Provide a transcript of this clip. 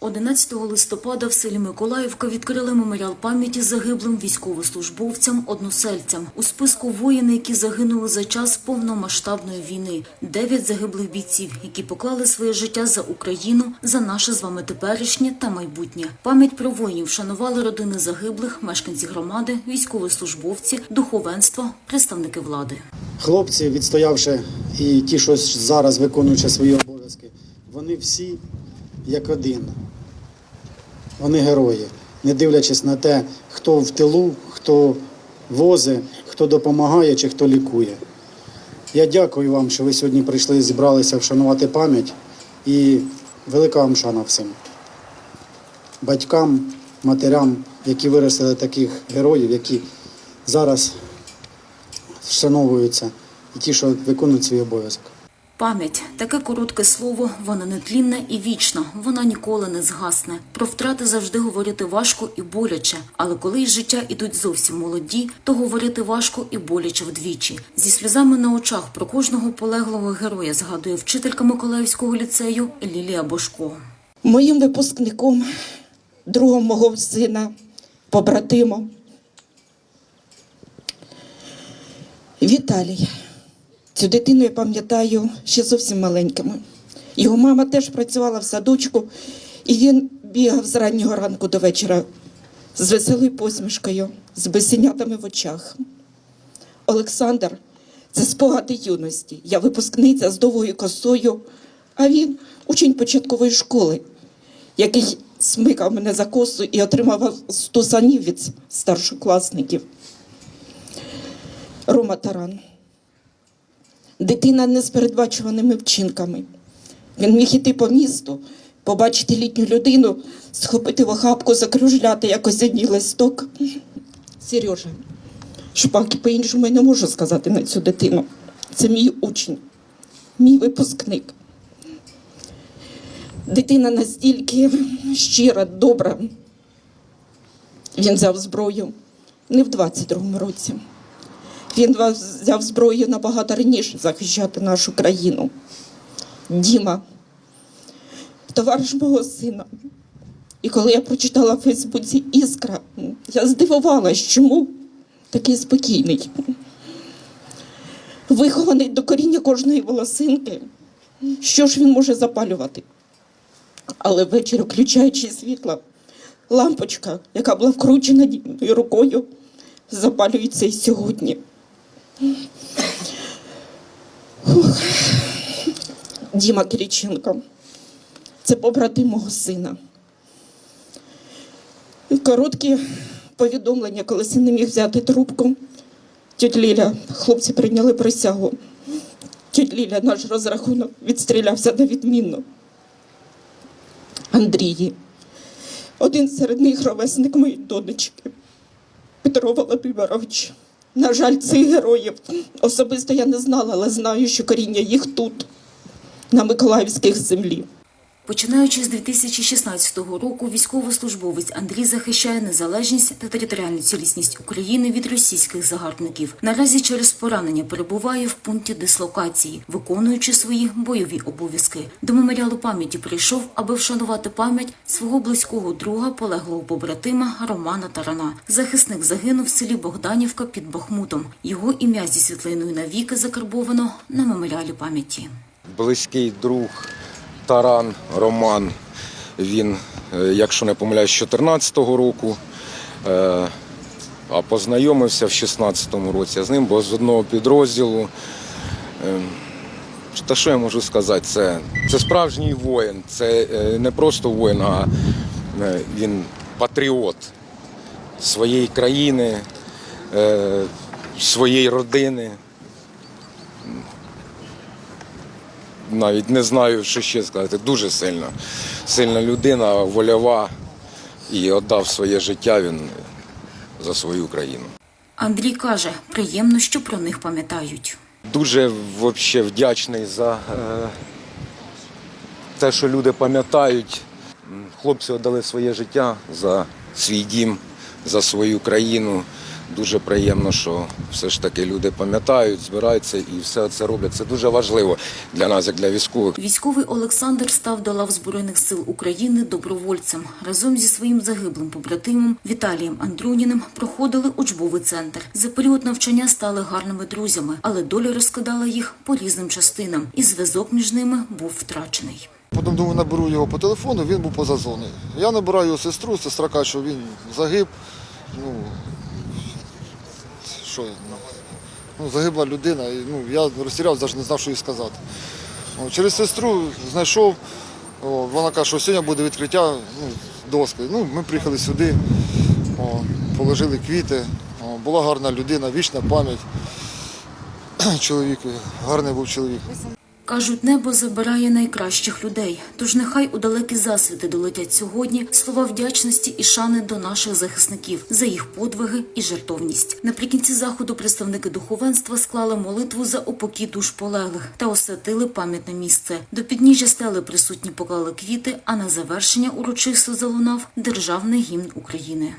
11 листопада в селі Миколаївка відкрили меморіал пам'яті загиблим військовослужбовцям, односельцям. У списку воїни, які загинули за час повномасштабної війни. Дев'ять загиблих бійців, які поклали своє життя за Україну, за наше з вами теперішнє та майбутнє. Пам'ять про воїнів шанували родини загиблих, мешканці громади, військовослужбовці, духовенство, представники влади. Хлопці, відстоявши і ті, що зараз виконуючи свої обов'язки, вони всі як один. Вони герої, не дивлячись на те, хто в тилу, хто возить, хто допомагає чи хто лікує. Я дякую вам, що ви сьогодні прийшли, зібралися вшанувати пам'ять і велика вам шана всім. Батькам, матерям, які виростили таких героїв, які зараз вшановуються, і ті, що виконують свій обов'язок. Пам'ять таке коротке слово, вона нетлінна і вічна, вона ніколи не згасне. Про втрати завжди говорити важко і боляче, але коли із життя ідуть зовсім молоді, то говорити важко і боляче вдвічі. Зі сльозами на очах про кожного полеглого героя згадує вчителька Миколаївського ліцею Лілія Бошко. Моїм випускником, другом мого сина, побратимом. Віталій. Цю дитину я пам'ятаю ще зовсім маленькими. Його мама теж працювала в садочку, і він бігав з раннього ранку до вечора з веселою посмішкою, з бесенятами в очах. Олександр це спогади юності. Я випускниця з довгою косою, а він учень початкової школи, який смикав мене за косу і отримав стусанів від старшокласників. Рома Таран. Дитина не з передбачуваними вчинками. Він міг іти по місту, побачити літню людину, схопити в охапку, закружляти якось одній листок. Сережа, шпаки по-іншому я не можу сказати на цю дитину. Це мій учень, мій випускник. Дитина настільки щира, добра. Він взяв зброю не в 22-му році. Він взяв зброю набагато раніше захищати нашу країну. Діма, товариш мого сина. І коли я прочитала в Фейсбуці Іскра, я здивувалась, чому такий спокійний. Вихований до коріння кожної волосинки. Що ж він може запалювати? Але ввечері, включаючи світло, лампочка, яка була вкручена рукою, запалюється і сьогодні. Діма Кириченко. Це побратим мого сина. Короткі повідомлення, коли син не міг взяти трубку. Тьоть Ліля, хлопці прийняли присягу. Тьоть Ліля, наш розрахунок відстрілявся на відмінно. Андрії. Один серед них ровесник моєї донечки. Петро Володимирович. На жаль, цих героїв особисто я не знала, але знаю, що коріння їх тут, на Миколаївських землі. Починаючи з 2016 року, військовослужбовець Андрій захищає незалежність та територіальну цілісність України від російських загарбників. Наразі через поранення перебуває в пункті дислокації, виконуючи свої бойові обов'язки. До меморіалу пам'яті прийшов, аби вшанувати пам'ять свого близького друга, полеглого побратима Романа Тарана. Захисник загинув в селі Богданівка під Бахмутом. Його ім'я зі світлиною навіки закарбовано на меморіалі пам'яті. близький друг Таран Роман. Він, е, якщо не помиляюсь, з 14-го року, е, а познайомився в 16-му році з ним, бо з одного підрозділу. Е, Та що я можу сказати? Це, це справжній воїн. Це не просто воїн, а він патріот своєї країни, своєї родини. Навіть не знаю, що ще сказати. Дуже сильна. Сильна людина, вольова і віддав своє життя він за свою країну. Андрій каже, приємно, що про них пам'ятають. Дуже вообще вдячний за е, те, що люди пам'ятають. Хлопці віддали своє життя за свій дім, за свою країну, Дуже приємно, що все ж таки люди пам'ятають, збираються і все це роблять. Це дуже важливо для нас, як для військових. Військовий Олександр став до лав Збройних сил України добровольцем. Разом зі своїм загиблим побратимом Віталієм Андруніним проходили учбовий центр. За період навчання стали гарними друзями, але доля розкидала їх по різним частинам, і зв'язок між ними був втрачений. Потім думаю, наберу його по телефону, він був поза зоною. Я набираю його сестру, сестра каже, що він загиб. Ну, що, ну, ну, загибла людина. І, ну, я розтіряв, не знав, що їй сказати. О, через сестру знайшов, о, вона каже, що сьогодні буде відкриття ну, доски. Ну, ми приїхали сюди, о, положили квіти. О, була гарна людина, вічна пам'ять. чоловіку, гарний був чоловік. Кажуть, небо забирає найкращих людей. Тож нехай у далекі засвіти долетять сьогодні слова вдячності і шани до наших захисників за їх подвиги і жертовність. Наприкінці заходу представники духовенства склали молитву за упокій душ полеглих та освятили пам'ятне місце. До підніжжя стели присутні поклали квіти, а на завершення урочисто залунав державний гімн України.